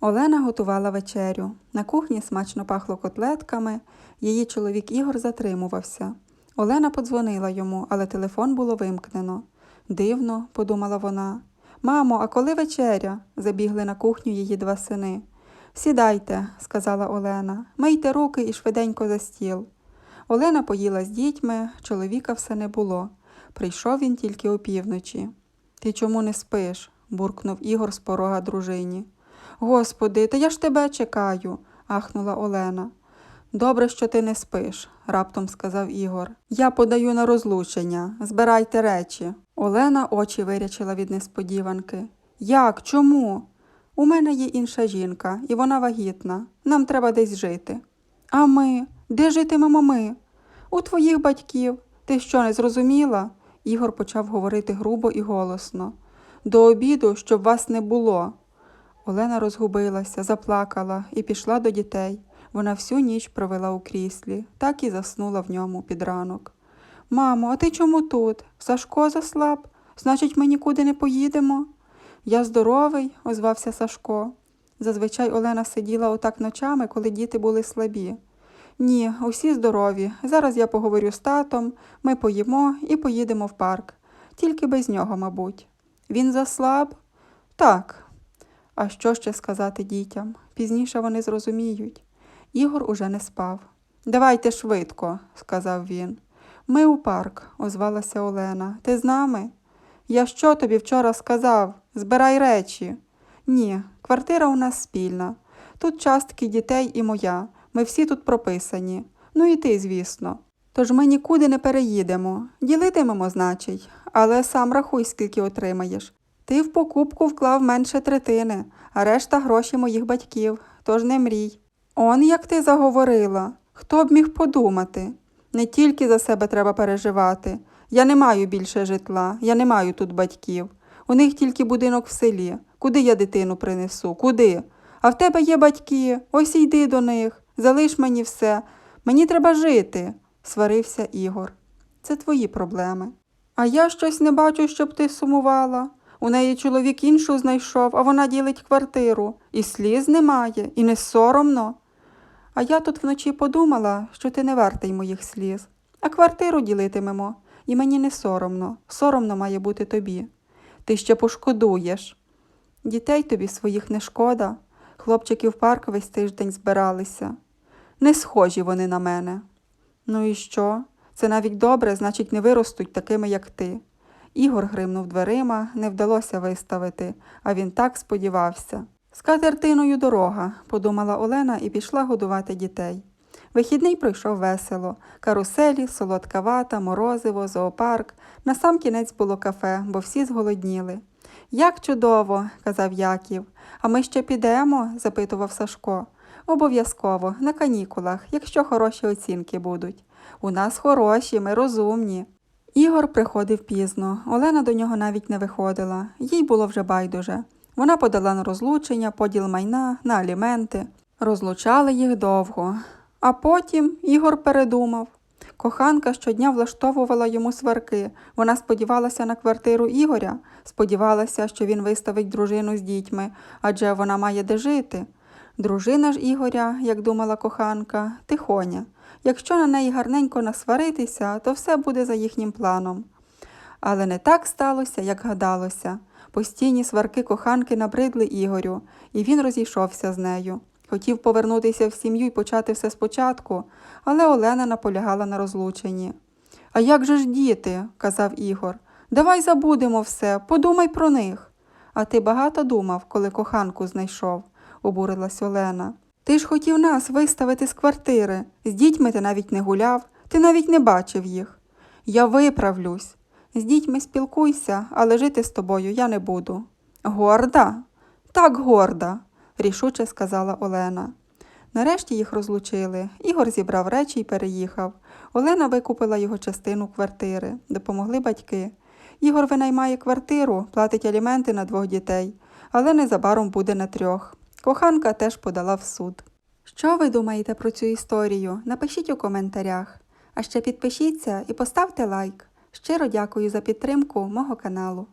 Олена готувала вечерю. На кухні смачно пахло котлетками. Її чоловік Ігор затримувався. Олена подзвонила йому, але телефон було вимкнено. Дивно, подумала вона. Мамо, а коли вечеря? забігли на кухню її два сини. Сідайте, сказала Олена, мийте руки і швиденько за стіл. Олена поїла з дітьми, чоловіка все не було. Прийшов він тільки опівночі. Ти чому не спиш? буркнув Ігор з порога дружині. Господи, та я ж тебе чекаю, ахнула Олена. Добре, що ти не спиш, раптом сказав Ігор. Я подаю на розлучення. Збирайте речі. Олена очі вирячила від несподіванки. Як? Чому? У мене є інша жінка, і вона вагітна. Нам треба десь жити. А ми? Де житимемо ми? У твоїх батьків. Ти що, не зрозуміла? Ігор почав говорити грубо і голосно. До обіду, щоб вас не було. Олена розгубилася, заплакала і пішла до дітей. Вона всю ніч провела у кріслі, так і заснула в ньому під ранок. Мамо, а ти чому тут? Сашко заслаб? Значить, ми нікуди не поїдемо? Я здоровий, озвався Сашко. Зазвичай Олена сиділа отак ночами, коли діти були слабі. Ні, усі здорові. Зараз я поговорю з татом, ми поїмо і поїдемо в парк. Тільки без нього, мабуть. Він заслаб? Так. А що ще сказати дітям? Пізніше вони зрозуміють. Ігор уже не спав. Давайте швидко, сказав він. Ми у парк, озвалася Олена. Ти з нами? Я що тобі вчора сказав? Збирай речі. Ні, квартира у нас спільна. Тут частки дітей і моя. Ми всі тут прописані. Ну і ти, звісно. Тож ми нікуди не переїдемо. Ділитимемо, значить, але сам рахуй, скільки отримаєш. Ти в покупку вклав менше третини, а решта гроші моїх батьків, тож не мрій. Он як ти заговорила. Хто б міг подумати? Не тільки за себе треба переживати. Я не маю більше житла, я не маю тут батьків. У них тільки будинок в селі. Куди я дитину принесу? Куди? А в тебе є батьки, ось йди до них, залиш мені все. Мені треба жити, сварився Ігор. Це твої проблеми. А я щось не бачу, щоб ти сумувала. У неї чоловік іншу знайшов, а вона ділить квартиру. І сліз немає, і не соромно. А я тут вночі подумала, що ти не вартий моїх сліз. А квартиру ділитимемо, і мені не соромно. Соромно має бути тобі. Ти ще пошкодуєш. Дітей тобі своїх не шкода. Хлопчики в парк весь тиждень збиралися. Не схожі вони на мене. Ну і що? Це навіть добре, значить, не виростуть такими, як ти. Ігор гримнув дверима, не вдалося виставити, а він так сподівався. З катертиною дорога, подумала Олена і пішла годувати дітей. Вихідний пройшов весело. Каруселі, солодка вата, морозиво, зоопарк. На сам кінець було кафе, бо всі зголодніли. Як чудово, казав Яків. А ми ще підемо? запитував Сашко. Обов'язково, на канікулах, якщо хороші оцінки будуть. У нас хороші, ми розумні. Ігор приходив пізно. Олена до нього навіть не виходила. Їй було вже байдуже. Вона подала на розлучення, поділ майна, на аліменти. Розлучали їх довго. А потім Ігор передумав. Коханка щодня влаштовувала йому сварки. Вона сподівалася на квартиру Ігоря, сподівалася, що він виставить дружину з дітьми, адже вона має де жити. Дружина ж Ігоря, як думала коханка, тихоня. Якщо на неї гарненько насваритися, то все буде за їхнім планом. Але не так сталося, як гадалося. Постійні сварки коханки набридли Ігорю, і він розійшовся з нею. Хотів повернутися в сім'ю і почати все спочатку, але Олена наполягала на розлученні. А як же ж діти? казав Ігор. Давай забудемо все, подумай про них. А ти багато думав, коли коханку знайшов, обурилась Олена. Ти ж хотів нас виставити з квартири. З дітьми ти навіть не гуляв, ти навіть не бачив їх. Я виправлюсь. З дітьми спілкуйся, але жити з тобою я не буду. Горда? Так горда, рішуче сказала Олена. Нарешті їх розлучили. Ігор зібрав речі і переїхав. Олена викупила його частину квартири, допомогли батьки. Ігор винаймає квартиру, платить аліменти на двох дітей, але незабаром буде на трьох. Коханка теж подала в суд. Що ви думаєте про цю історію? Напишіть у коментарях. А ще підпишіться і поставте лайк. Щиро дякую за підтримку мого каналу.